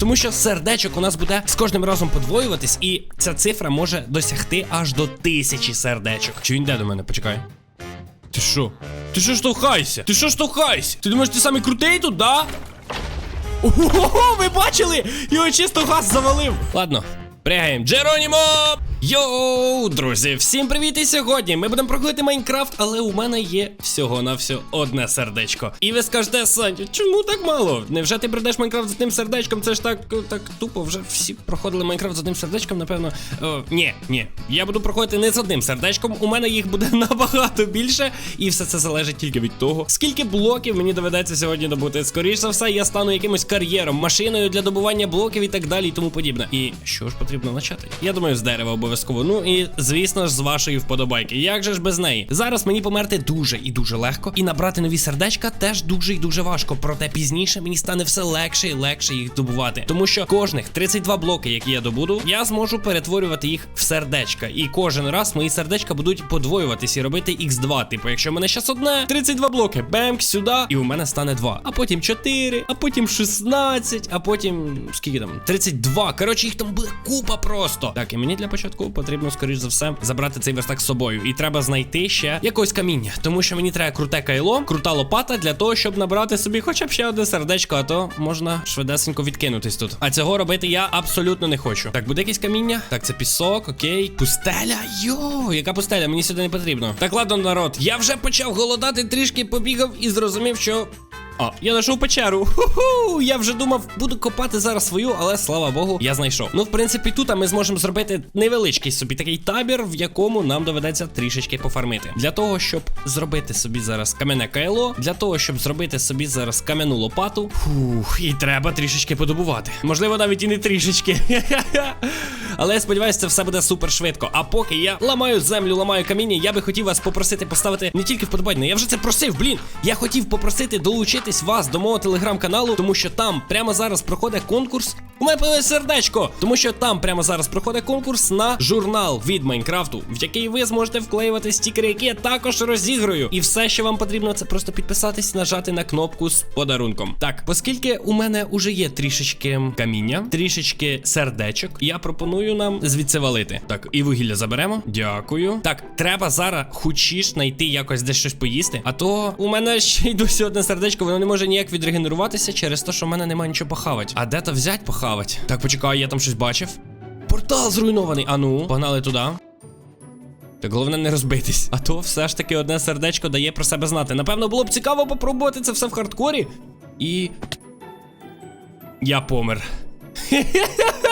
Тому що сердечок у нас буде з кожним разом подвоюватись, і ця цифра може досягти аж до тисячі сердечок. Чи він йде до мене? Почекай. Ти що? Ти що штовхайся? Ти що штовхайся? Ти думаєш, ти самий крутий тут, да? Ого, ви бачили? Його чисто газ завалив. Ладно, пригаємо. Джеронімо! Йоу, друзі, всім привіт! І сьогодні ми будемо проходити Майнкрафт, але у мене є всього на все одне сердечко. І ви скажете, Саня, чому так мало? Невже ти прийдеш Майнкрафт з одним сердечком? Це ж так, так тупо, вже всі проходили Майнкрафт з одним сердечком, напевно. О, ні, ні. Я буду проходити не з одним сердечком. У мене їх буде набагато більше, і все це залежить тільки від того, скільки блоків мені доведеться сьогодні добути. Скоріше за все, я стану якимось кар'єром, машиною для добування блоків і так далі, і тому подібне. І що ж потрібно почати? Я думаю, з дерева обов'язково. Ну і звісно ж, з вашої вподобайки. Як же ж без неї? Зараз мені померти дуже і дуже легко, і набрати нові сердечка теж дуже і дуже важко. Проте пізніше мені стане все легше і легше їх добувати. Тому що кожних 32 блоки, які я добуду, я зможу перетворювати їх в сердечка. І кожен раз мої сердечка будуть подвоюватись і робити x2. Типу, якщо в мене щас одне, 32 блоки, бемк сюди, і у мене стане 2. А потім 4, а потім 16, а потім скільки там? 32. Коротше, їх там буде купа просто. Так, і мені для початку потрібно, скоріш за все, забрати цей верстак з собою. І треба знайти ще якось каміння. Тому що мені треба круте кайло, крута лопата для того, щоб набрати собі хоча б ще одне сердечко, а то можна швидесенько відкинутись тут. А цього робити я абсолютно не хочу. Так, буде якесь каміння? Так, це пісок, окей. Пустеля. Йо, яка пустеля? Мені сюди не потрібно. Так, ладно, народ. Я вже почав голодати, трішки побігав і зрозумів, що. А, я знайшов печеру. Ху-ху! Я вже думав, буду копати зараз свою, але слава Богу, я знайшов. Ну, в принципі, тут ми зможемо зробити невеличкий собі такий табір, в якому нам доведеться трішечки пофармити. Для того, щоб зробити собі зараз кам'яне кайло, для того, щоб зробити собі зараз кам'яну лопату. Фух, і треба трішечки подобувати. Можливо, навіть і не трішечки. Але я сподіваюся, це все буде супер швидко. А поки я ламаю землю, ламаю каміння, я би хотів вас попросити поставити не тільки вподобання. Я вже це просив, блін. Я хотів попросити долучитись вас до мого телеграм-каналу, тому що там прямо зараз проходить конкурс. У мене появилось сердечко, тому що там прямо зараз проходить конкурс на журнал від Майнкрафту, в який ви зможете вклеювати стікери, які я також розіграю. І все, що вам потрібно, це просто підписатись, нажати на кнопку з подарунком. Так, оскільки у мене уже є трішечки каміння, трішечки сердечок, я пропоную нам звідси валити. Так, і вугілля заберемо. Дякую. Так, треба зараз хочеш знайти якось десь щось поїсти. А то у мене ще й досі одне сердечко, воно не може ніяк відрегенеруватися через те, що в мене немає нічого похавати. А де то взять похавати? Так, почекай, я там щось бачив. Портал зруйнований. А ну, погнали туди. Так головне не розбитись. А то все ж таки одне сердечко дає про себе знати. Напевно, було б цікаво попробувати це все в хардкорі. І. Я помер.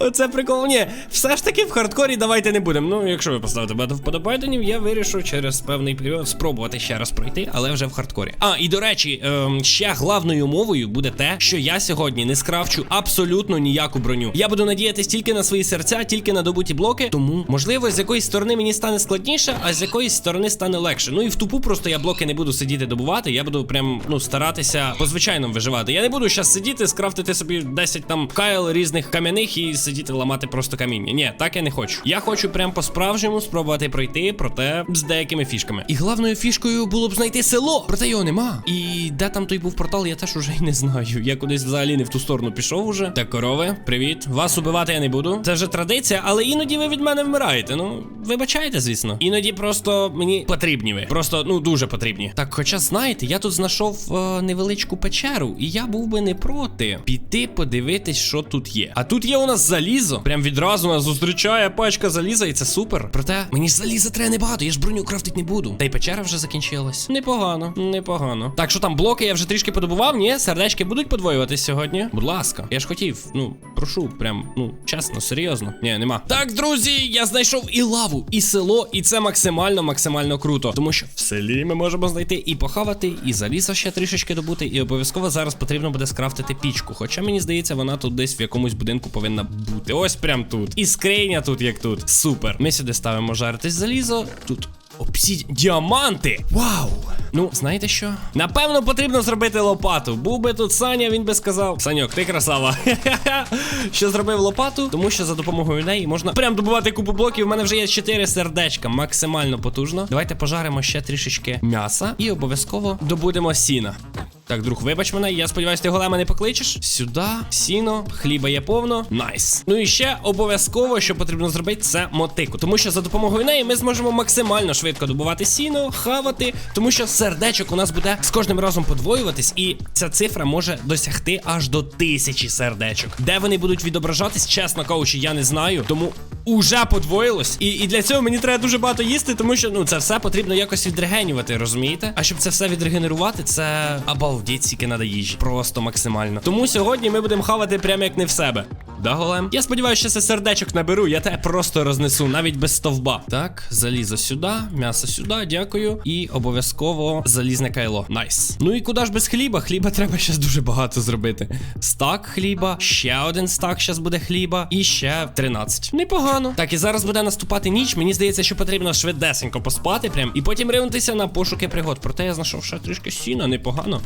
Оце прикол. Ні, все ж таки в хардкорі давайте не будемо. Ну, якщо ви поставите багато вподобайденів, я вирішу через певний період спробувати ще раз пройти, але вже в хардкорі. А, і до речі, ем, ще главною мовою буде те, що я сьогодні не скрафчу абсолютно ніяку броню. Я буду надіятись тільки на свої серця, тільки на добуті блоки. Тому, можливо, з якоїсь сторони мені стане складніше, а з якоїсь сторони стане легше. Ну і в тупу просто я блоки не буду сидіти добувати. Я буду прям ну старатися по звичайному виживати. Я не буду зараз сидіти, скрафтити собі 10 там кайл різних кам'яних і сидіти ламати просто каміння. Ні, так я не хочу. Я хочу прям по-справжньому спробувати пройти, проте з деякими фішками. І головною фішкою було б знайти село, проте його нема. І де там той був портал, я теж уже й не знаю. Я кудись взагалі не в ту сторону пішов уже. Так, корови, привіт. Вас убивати я не буду. Це вже традиція, але іноді ви від мене вмираєте. Ну, вибачайте, звісно. Іноді просто мені потрібні ви. Просто ну дуже потрібні. Так, хоча знаєте, я тут знайшов е, невеличку печеру, і я був би не проти піти подивитись, що тут є. А тут є у нас залізо. Прям відразу нас зустрічає пачка заліза, і це супер. Проте мені заліза треба небагато, я ж броню крафтить не буду. Та й печера вже закінчилась. Непогано, непогано. Так, що там блоки я вже трішки подобував, ні? Сердечки будуть подвоюватись сьогодні. Будь ласка, я ж хотів. Ну, прошу, прям, ну, чесно, серйозно. Ні, нема. Так, друзі, я знайшов і лаву, і село, і це максимально, максимально круто. Тому що в селі ми можемо знайти і похавати, і заліза ще трішечки добути, і обов'язково зараз потрібно буде скрафтити пічку. Хоча мені здається, вона тут десь в якомусь будинку повинна бути. Ось прям тут. І скриня тут, як тут. Супер. Ми сюди ставимо жаритись залізо. Тут. Обсід діаманти! Вау! Ну, знаєте що? Напевно, потрібно зробити лопату. Був би тут Саня, він би сказав. Саньок, ти красава. що зробив лопату, тому що за допомогою неї можна прям добувати купу блоків. У мене вже є 4 сердечка, максимально потужно. Давайте пожаримо ще трішечки м'яса і обов'язково добудемо сіна. Так, друг, вибач мене, я сподіваюся, ти голема не покличеш. Сюди, сіно, хліба є повно. Найс. Ну і ще обов'язково, що потрібно зробити, це мотику. Тому що за допомогою неї ми зможемо максимально швидко добувати сіно, хавати, тому що сердечок у нас буде з кожним разом подвоюватись, і ця цифра може досягти аж до тисячі сердечок. Де вони будуть відображатись, чесно кажучи, я не знаю. Тому уже подвоїлось. І, і для цього мені треба дуже багато їсти, тому що ну це все потрібно якось відрегенювати, розумієте? А щоб це все відрегенерувати, це обалдіть, скільки треба їжі. Просто максимально. Тому сьогодні ми будемо хавати прямо як не в себе. Да, голем? Я сподіваюся, що це сердечок наберу, я тебе просто рознесу, навіть без стовба. Так, залізо сюди, м'ясо сюди, дякую. І обов'язково залізне кайло. Найс. Ну і куди ж без хліба? Хліба треба ще дуже багато зробити. Стак хліба, ще один стак зараз буде хліба, і ще 13. Непогано. Так, і зараз буде наступати ніч. Мені здається, що потрібно швидесенько поспати прям, і потім ринутися на пошуки пригод. Проте я знайшов ще трішки сіна, непогано.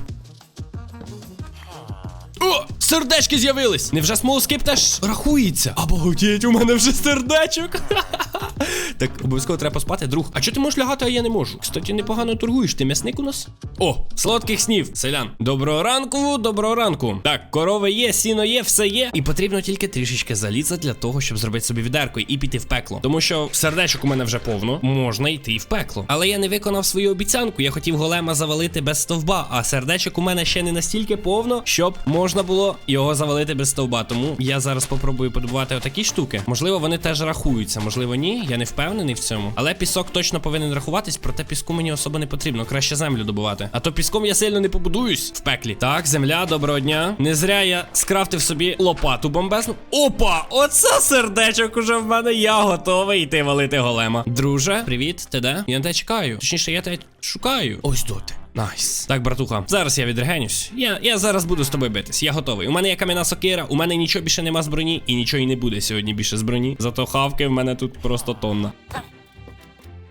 О, сердечки з'явились! Невже смолоскип теж рахується? Обалдеть, у мене вже сердечок. так, обов'язково треба поспати, друг. А чого ти можеш лягати, а я не можу? Кстати, непогано торгуєш. Ти м'ясник у нас? О, солодких снів, селян. Доброго ранку, доброго ранку. Так, корови є, сіно є, все є. І потрібно тільки трішечки заліза для того, щоб зробити собі відерку і піти в пекло. Тому що сердечок у мене вже повно, можна йти в пекло. Але я не виконав свою обіцянку. Я хотів голема завалити без стовба, а сердечок у мене ще не настільки повно, щоб можна було його завалити без стовба. Тому я зараз попробую подобувати отакі штуки. Можливо, вони теж рахуються, можливо, ні. Я не впевнений в цьому. Але пісок точно повинен рахуватись, проте піску мені особо не потрібно. Краще землю добувати. А то піском я сильно не побудуюсь в пеклі. Так, земля, доброго дня. Не зря я скрафтив собі лопату бомбезну. Опа! Оце сердечок уже в мене. Я готовий йти валити голема. Друже, привіт, ти де? Я на тебе чекаю. Точніше, я тебе шукаю. Ось до ти. Найс. Так, братуха, зараз я відрегенюсь. Я, я зараз буду з тобою битись. Я готовий. У мене є кам'яна сокира, у мене нічого більше нема з і нічого і не буде сьогодні більше з. Зато хавки в мене тут просто тонна.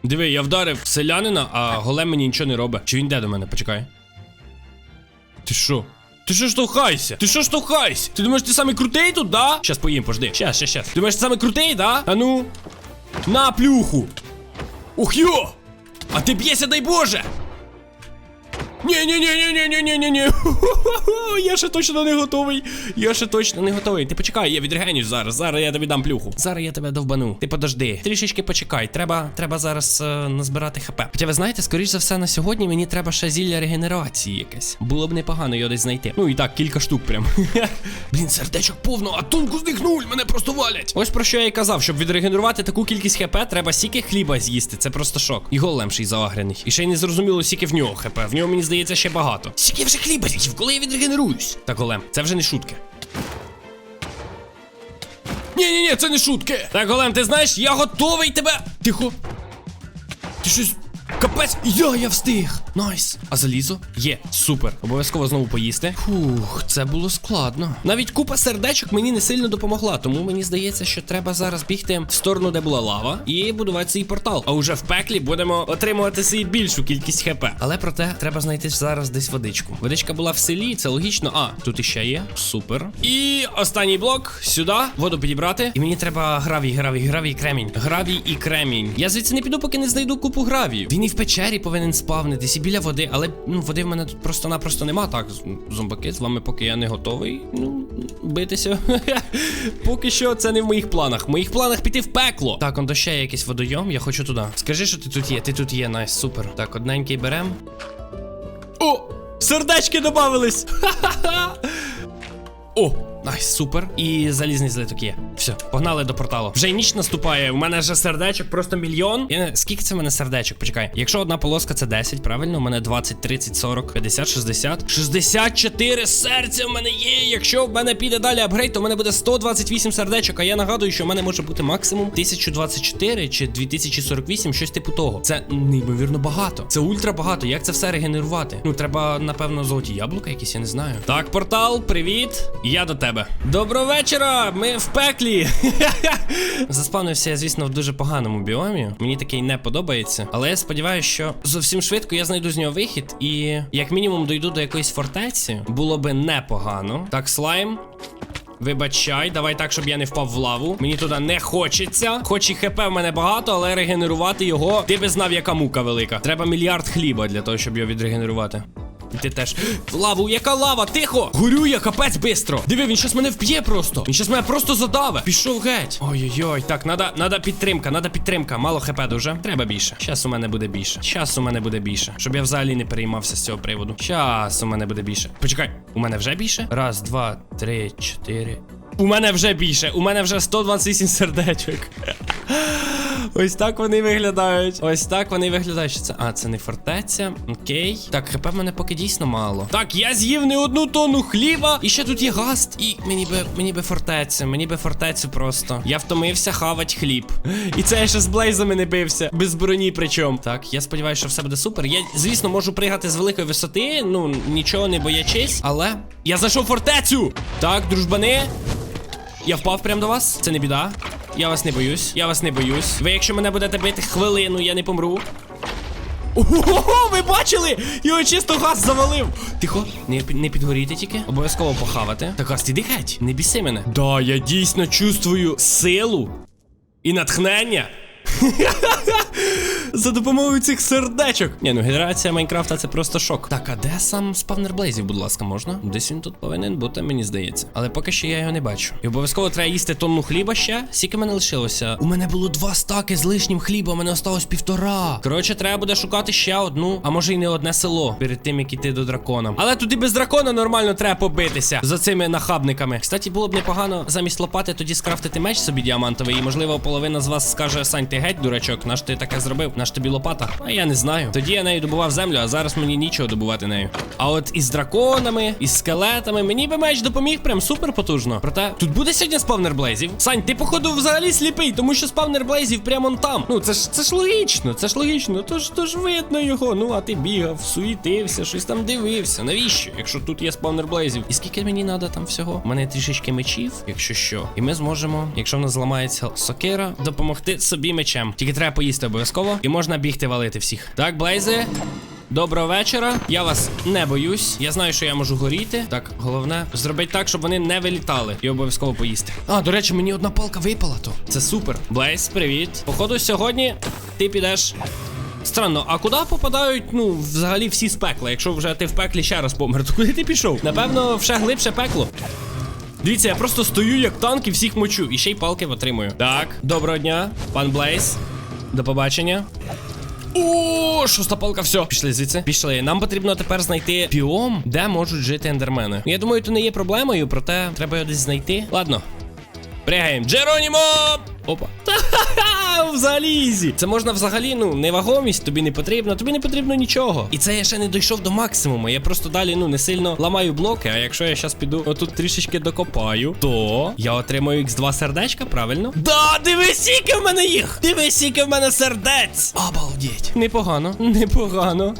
Диви, я вдарив селянина, а голем мені нічого не робить. Чи він йде до мене? Почекай. Ти що? Ти що штовхайся? Ти що штовхайся? Ти думаєш, ти самий крутий тут, да? Щас поїм, пожди. Щас, щас, щас. Ти думаєш, ти самий крутий, да? А ну. На плюху. Ух йо! А ти б'єся, дай Боже! Ні ні ні ні ні ні ні ні Я ще точно не готовий. Я ще точно не готовий. Ти почекай, я відрегенюсь зараз. Зараз я тобі дам плюху. Зараз я тебе довбану. Ти подожди. Трішечки почекай. Треба треба зараз е, назбирати хп. Хоча ви знаєте, скоріш за все, на сьогодні мені треба ще зілля регенерації якесь. Було б непогано його десь знайти. Ну і так, кілька штук прям. Блін, сердечок повно, а тонку з них нуль, мене просто валять. Ось про що я і казав, щоб відрегенерувати таку кількість хп, треба стільки хліба з'їсти. Це просто шок. І голем ще й заагрений. І ще й не зрозуміло, скільки в нього хп. В нього мені здається ще багато. Скільки я вже хліба з'їв, коли я відрегенеруюсь. Так, голем, це вже не шутки. Ні, ні, ні, це не шутки. Так, голем, ти знаєш, я готовий тебе. Тихо. Ти щось. Капець, я, я встиг. Найс. А залізо? Є, супер. Обов'язково знову поїсти. Фух, це було складно. Навіть купа сердечок мені не сильно допомогла, тому мені здається, що треба зараз бігти в сторону, де була лава, і будувати свій портал. А уже в пеклі будемо отримувати свій більшу кількість хп. Але проте треба знайти зараз десь водичку. Водичка була в селі, це логічно. А, тут іще є. Супер. І останній блок сюди. Воду підібрати. І мені треба гравій, гравій, гравій, кремінь. Гравій і кремінь. Я звідси не піду, поки не знайду купу гравію. Він і в печері повинен спавнитись, і біля води, але ну води в мене тут просто-напросто нема. Так, зомбаки, з вами поки я не готовий. Ну, битися. поки що це не в моїх планах. В моїх планах піти в пекло. Так, он ще якийсь водойом, я хочу туди. Скажи, що ти тут є. Ти тут є, найс, супер. Так, одненький берем. О! Сердечки добавились! Ха-ха-ха! О, найс, супер. І залізний злиток є. Все, погнали до порталу. Вже й ніч наступає. У мене вже сердечок просто мільйон. Не... Скільки це в мене сердечок? Почекай. Якщо одна полоска це 10, правильно? У мене 20, 30, 40, 50, 60. 64 серця в мене є. Якщо в мене піде далі апгрейд, то в мене буде 128 сердечок. А я нагадую, що в мене може бути максимум 1024 чи 2048, щось типу того. Це неймовірно багато. Це ультра багато. Як це все регенерувати? Ну, треба, напевно, золоті яблука якісь, я не знаю. Так, портал, привіт. Я до тебе. Доброго вечора! Ми в пеклі. Заспавнився я, звісно, в дуже поганому біомі. Мені такий не подобається. Але я сподіваюся, що зовсім швидко я знайду з нього вихід і як мінімум дойду до якоїсь фортеці. Було би непогано. Так, слайм. Вибачай, давай так, щоб я не впав в лаву. Мені туди не хочеться. Хоч і хп в мене багато, але регенерувати його. Ти би знав, яка мука велика. Треба мільярд хліба для того, щоб його відрегенерувати. Ти теж. Лаву, яка лава? Тихо! Горю я, капець бистро. Диви, він щас мене вб'є просто. Він щас мене просто задаве. Пішов геть. Ой-ой-ой, так, надо, надо підтримка, надо підтримка. Мало хп дуже. Треба більше. Щас у мене буде більше. Щас у мене буде більше. Щоб я взагалі не переймався з цього приводу. Щас у мене буде більше. Почекай, у мене вже більше? Раз, два, три, чотири. У мене вже більше. У мене вже 128 сердечок. Ось так вони виглядають. Ось так вони виглядають. Що це? А, це не фортеця. Окей. Так, хп в мене поки дійсно мало. Так, я з'їв не одну тонну хліба. І ще тут є гаст. І мені би мені би фортецю. Мені би фортецю просто. Я втомився хавать хліб. І це я ще з блейзами не бився. Без броні причому. Так, я сподіваюся, що все буде супер. Я, звісно, можу пригати з великої висоти. Ну, нічого не боячись. Але я зайшов фортецю. Так, дружбани. Я впав прямо до вас. Це не біда. Я вас не боюсь. Я вас не боюсь. Ви, якщо мене будете бити хвилину, я не помру. Ого, ви бачили? Його чисто газ завалив. Тихо, не, не підгоріти тільки. Обов'язково похавати. Так, газ, іди геть, не біси мене. Да, я дійсно чувствую силу і натхнення. За допомогою цих сердечок. Ні, ну генерація Майнкрафта це просто шок. Так, а де сам спавнер Блейзів, будь ласка, можна? Десь він тут повинен бути, мені здається. Але поки що я його не бачу. І обов'язково треба їсти тонну хліба ще. Скільки мене лишилося? У мене було два стаки з лишнім хліба, у мене осталось півтора. Коротше, треба буде шукати ще одну, а може й не одне село перед тим, як іти до дракона. Але туди без дракона нормально треба побитися за цими нахабниками. Кстати, було б непогано замість лопати тоді скрафтити меч собі діамантовий. І можливо, половина з вас скаже: Сань, ти геть, дурачок, наш ти таке зробив, наш тобі лопата. А я не знаю. Тоді я нею добував землю, а зараз мені нічого добувати нею. А от із драконами, із скелетами, мені би меч допоміг прям супер потужно. Проте тут буде сьогодні спавнер блейзів. Сань, ти походу взагалі сліпий, тому що спавнер блейзів прямо он там. Ну це ж це ж логічно, це ж логічно. Тож то ж видно його. Ну а ти бігав, суїтився, щось там дивився. Навіщо? Якщо тут є спавнер блейзів? І скільки мені треба там всього? У мене трішечки мечів, якщо що. І ми зможемо, якщо в нас зламається сокира, допомогти собі мечем. Тільки треба поїсти обов'язково, і можна бігти валити всіх. Так, блейзи. Доброго вечора. Я вас не боюсь. Я знаю, що я можу горіти. Так, головне зробити так, щоб вони не вилітали. І обов'язково поїсти. А, до речі, мені одна палка випала то. Це супер. Блейз, привіт. Походу, сьогодні ти підеш. Странно, а куди попадають, ну, взагалі всі з пекла? Якщо вже ти в пеклі ще раз помер, то куди ти пішов? Напевно, в ще глибше пекло. Дивіться, я просто стою як танк і всіх мочу. І ще й палки отримую. Так, доброго дня, пан Блейз. До побачення. О, шоста палка, все. Пішли звідси. Пішли. Нам потрібно тепер знайти біом, де можуть жити ендермени. Я думаю, це не є проблемою, проте треба його десь знайти. Ладно. Пригаємо. Джеронімо! Опа. В залізі. Це можна взагалі, ну, невагомість, тобі не потрібно, тобі не потрібно нічого. І це я ще не дійшов до максимуму. Я просто далі, ну, не сильно ламаю блоки. А якщо я зараз піду отут трішечки докопаю, то я отримаю X2 сердечка, правильно? Да, дивись, скільки в мене їх! Дивись, скільки в мене сердець! Обалдеть. Непогано, непогано.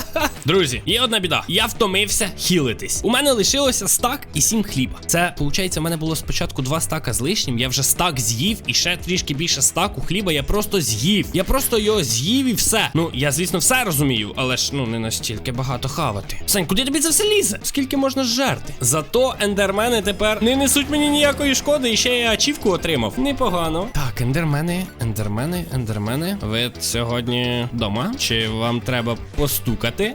Друзі, є одна біда. Я втомився хілитись. У мене лишилося стак і сім хліба. Це, виходить, у мене було спочатку два стака з лишнім. Я вже стак з'їв і ще трішки більше стаку хліба я просто з'їв. Я просто його з'їв і все. Ну, я, звісно, все розумію, але ж ну не настільки багато хавати. Сань, куди тобі це все лізе? Скільки можна жерти? Зато ендермени тепер не несуть мені ніякої шкоди, і ще я ачівку отримав. Непогано. Так, ендермени, ендермени, ендермени. Ви сьогодні вдома? Чи вам треба постукати?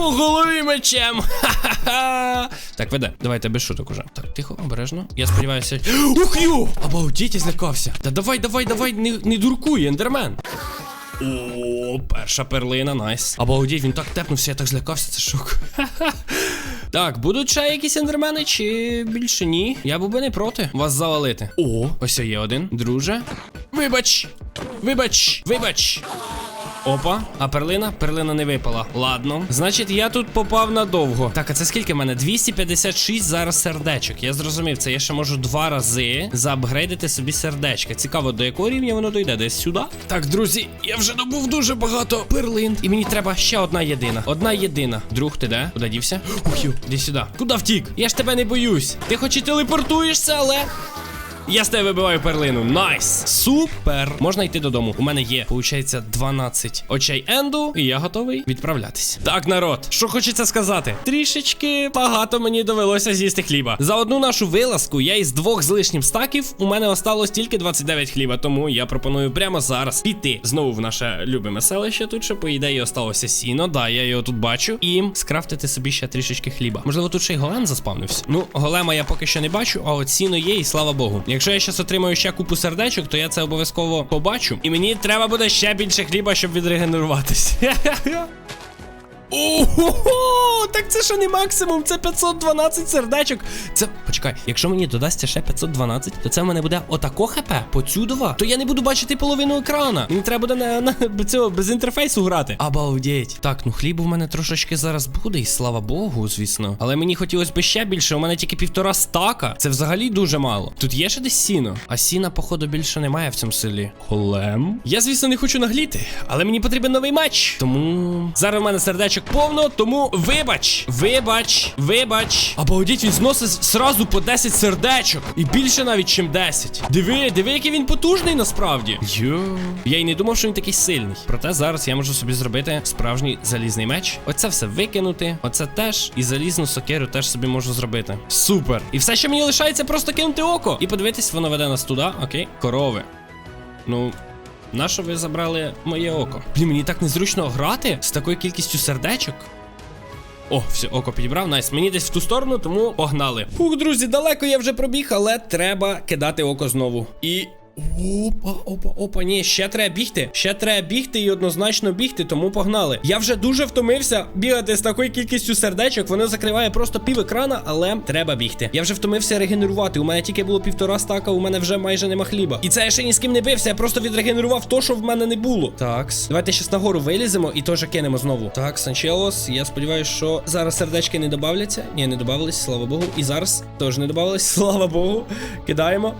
По голові мечем! Ха-ха-ха! Так, веде, давайте без шуток уже. Так, тихо, обережно. Я сподіваюся. Ух ю! Обалдіть, я злякався. Та давай, давай, давай, не, не дуркуй, ендермен. О, перша перлина, найс. Обалдіть, він так тепнувся, я так злякався, це шок. Ха-ха. Так, будуть ще якісь ендермени, чи більше ні? Я був би не проти вас завалити. О, ось є один. Друже. Вибач! Вибач! Вибач! Опа, а перлина? Перлина не випала. Ладно. Значить, я тут попав надовго. Так, а це скільки в мене? 256 зараз сердечок. Я зрозумів, це я ще можу два рази заапгрейдити собі сердечка. Цікаво, до якого рівня воно дойде? Десь сюди? Так, друзі, я вже добув дуже багато перлин. І мені треба ще одна єдина. Одна єдина. Друг, ти де? Куди дівся? Ухю, іди сюди. Куди втік? Я ж тебе не боюсь. Ти хоч і телепортуєшся, але. Я з тебе вибиваю перлину. Найс! Супер! Можна йти додому. У мене є, виходить, 12 очей енду, і я готовий відправлятись. Так, народ, що хочеться сказати? Трішечки багато мені довелося з'їсти хліба. За одну нашу вилазку я із двох з лишнім стаків у мене осталось тільки 29 хліба. Тому я пропоную прямо зараз піти знову в наше любиме селище. Тут ще, по ідеї, осталося сіно. Да, я його тут бачу. І скрафтити собі ще трішечки хліба. Можливо, тут ще й голем заспавнився. Ну, голема я поки що не бачу, а от сіно є, і слава Богу. Якщо я зараз отримаю ще купу сердечок, то я це обов'язково побачу. І мені треба буде ще більше хліба, щоб відрегенеруватись. Ого, так це ще не максимум, це 512 сердечок. Це почекай, якщо мені додасться ще 512, то це в мене буде отако хп поцюдова. То я не буду бачити половину екрана. Мені треба буде на, на цього без інтерфейсу грати. Обалдеть. Так, ну хлібу в мене трошечки зараз буде, і слава Богу, звісно. Але мені хотілося б ще більше. У мене тільки півтора стака. Це взагалі дуже мало. Тут є ще десь сіно, а сіна, походу, більше немає в цьому селі. Голем. Я, звісно, не хочу нагліти, але мені потрібен новий матч. Тому зараз в мене сердечок повно, тому вибач, вибач, вибач. Обалдіть, він зносить зразу по 10 сердечок. І більше навіть, чим 10. Диви, диви, який він потужний насправді. Йо. Я й не думав, що він такий сильний. Проте зараз я можу собі зробити справжній залізний меч. Оце все викинути. Оце теж. І залізну сокеру теж собі можу зробити. Супер. І все, що мені лишається, просто кинути око. І подивитись, воно веде нас туди. Окей, корови. Ну, Нащо ви забрали моє око? Блін, мені так незручно грати з такою кількістю сердечок. О, все, око підібрав, найс. Мені десь в ту сторону, тому погнали. Фух, друзі, далеко я вже пробіг, але треба кидати око знову. І. Опа, опа, опа, ні, ще треба бігти. Ще треба бігти і однозначно бігти, тому погнали. Я вже дуже втомився бігати з такою кількістю сердечок. Воно закриває просто пів екрана, але треба бігти. Я вже втомився регенерувати. У мене тільки було півтора стака, у мене вже майже нема хліба. І це я ще ні з ким не бився, я просто відрегенерував то, що в мене не було. Такс. Давайте щас нагору виліземо і теж кинемо знову. Так, Санчелос. Я сподіваюся, що зараз сердечки не добавляться. Ні, не добавились, слава Богу. І зараз теж не добавились, слава Богу. Кидаємо.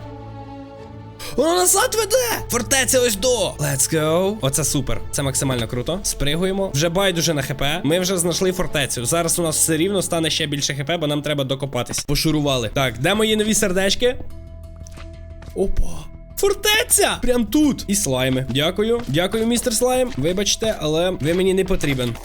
Воно назад веде! Фортеця ось до! Let's go! Оце супер. Це максимально круто. Спригуємо. Вже байдуже на хп. Ми вже знайшли фортецю. Зараз у нас все рівно стане ще більше хп, бо нам треба докопатись. Пошурували. Так, де мої нові сердечки? Опа. Фортеця! Прям тут. І слайми. Дякую. Дякую, містер слайм. Вибачте, але ви мені не потрібен.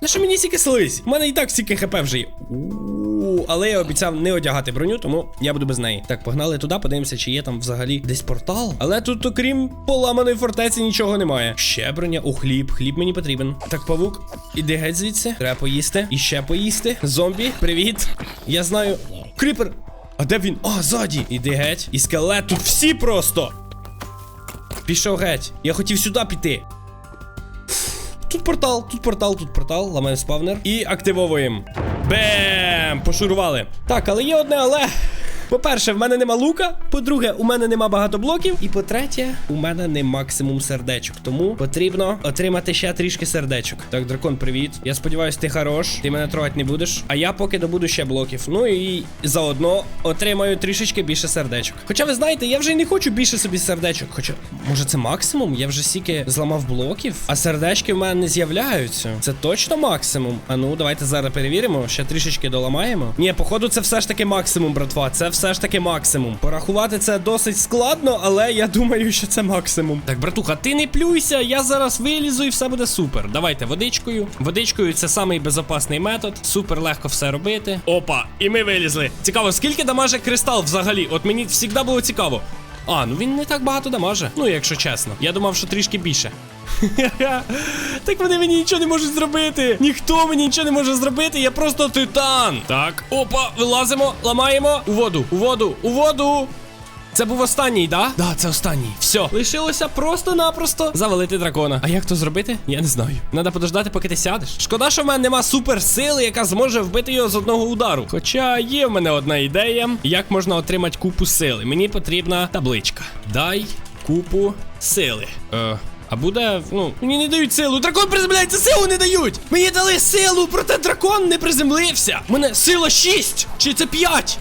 На що мені стільки слизь? У мене і так стільки хп вже є. У, Але я обіцяв не одягати броню, тому я буду без неї. Так, погнали туди, подивимося, чи є там взагалі десь портал. Але тут, окрім поламаної фортеці, нічого немає. Ще броня, у хліб. Хліб мені потрібен. Так, павук, іди геть звідси. Треба поїсти. І ще поїсти. Зомбі, привіт. Я знаю. Кріпер. А де він? А, ззаді. Іди геть. І скелет тут всі просто. Пішов геть. Я хотів сюди піти. Тут портал, тут портал, тут портал, ламаємо спавнер і активовуємо. Бем! Пошурували. Так, але є одне, але. По-перше, в мене нема лука. По-друге, у мене нема багато блоків. І по-третє, у мене не максимум сердечок. Тому потрібно отримати ще трішки сердечок. Так, дракон, привіт. Я сподіваюся, ти хорош. Ти мене трогати не будеш. А я поки добуду ще блоків. Ну і заодно отримаю трішечки більше сердечок. Хоча ви знаєте, я вже й не хочу більше собі сердечок. Хоча, може, це максимум? Я вже стільки зламав блоків, а сердечки в мене не з'являються. Це точно максимум. А ну, давайте зараз перевіримо. Ще трішечки доламаємо. Ні, походу, це все ж таки максимум, братва. Це все ж таки максимум. Порахувати це досить складно, але я думаю, що це максимум. Так, братуха, ти не плюйся, я зараз вилізу і все буде супер. Давайте водичкою. Водичкою це самий безопасний метод. Супер легко все робити. Опа, і ми вилізли. Цікаво, скільки дамаже кристал взагалі? От мені завжди було цікаво. А, ну він не так багато дамаже. Ну, якщо чесно. Я думав, що трішки більше. Так вони мені нічого не можуть зробити. Ніхто мені нічого не може зробити. Я просто титан. Так, опа, вилазимо, ламаємо. У воду, у воду, у воду. Це був останній, да? Да, це останній. Все. Лишилося просто-напросто завалити дракона. А як то зробити? Я не знаю. Надо подождати, поки ти сядеш. Шкода, що в мене нема суперсили, яка зможе вбити його з одного удару. Хоча є в мене одна ідея, як можна отримати купу сили. Мені потрібна табличка. Дай купу сили. Е. А буде, ну, мені не дають силу. Дракон приземляється, силу не дають. Мені дали силу, проте дракон не приземлився. Мене сила 6. Чи це 5?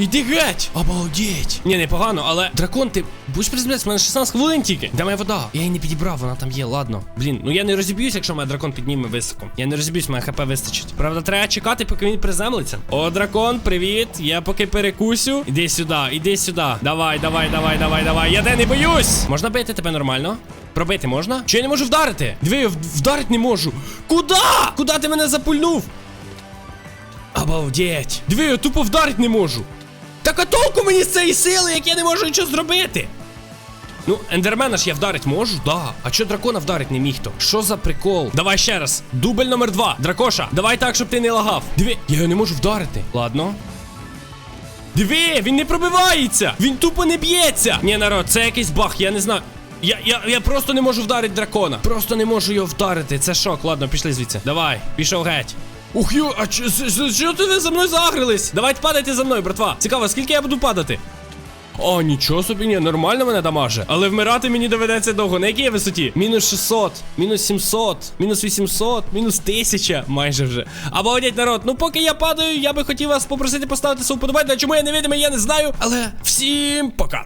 Іди геть! Обалдеть! Ні, непогано, але дракон, ти будеш приземлятися, в мене 16 хвилин тільки. Де моя вода? Я її не підібрав, вона там є, ладно. Блін, ну я не розіб'юсь, якщо мене дракон підніме високо. Я не розіб'юсь, мене хп вистачить. Правда, треба чекати, поки він приземлиться. О, дракон, привіт. Я поки перекусю. Іди сюди, іди сюди. Давай, давай, давай, давай, давай. Я де не боюсь. Можна бити тебе нормально? Пробити можна? Чи я не можу вдарити? Я вдарити не можу. Куда? Куда ти мене запульнув? Обалдеть. Диви, я тупо вдарити не можу. Так а толку мені з цієї сили, як я не можу нічого зробити. Ну, ендермена ж я вдарить можу, да. А чо дракона вдарить не міг то? Що за прикол? Давай ще раз. Дубль номер два. Дракоша, давай так, щоб ти не лагав. Диви, я його не можу вдарити. Ладно. Диви, він не пробивається! Він тупо не б'ється! Ні, народ, це якийсь баг, я не знаю. Я, я, я просто не можу вдарити дракона. Просто не можу його вдарити. Це шок. Ладно, пішли звідси. Давай, пішов геть. Ух ю, а що ти ви за мною загрились? Давайте падайте за мною, братва. Цікаво, скільки я буду падати? О, нічого собі, ні, нормально мене дамаже. Але вмирати мені доведеться довго. На якій я висоті? Мінус 600, мінус 700, мінус 800, мінус 1000, майже вже. Обалдеть, народ. Ну поки я падаю, я би хотів вас попросити поставити свою подобайку. Чому я не видимий, я не знаю. Але всім пока.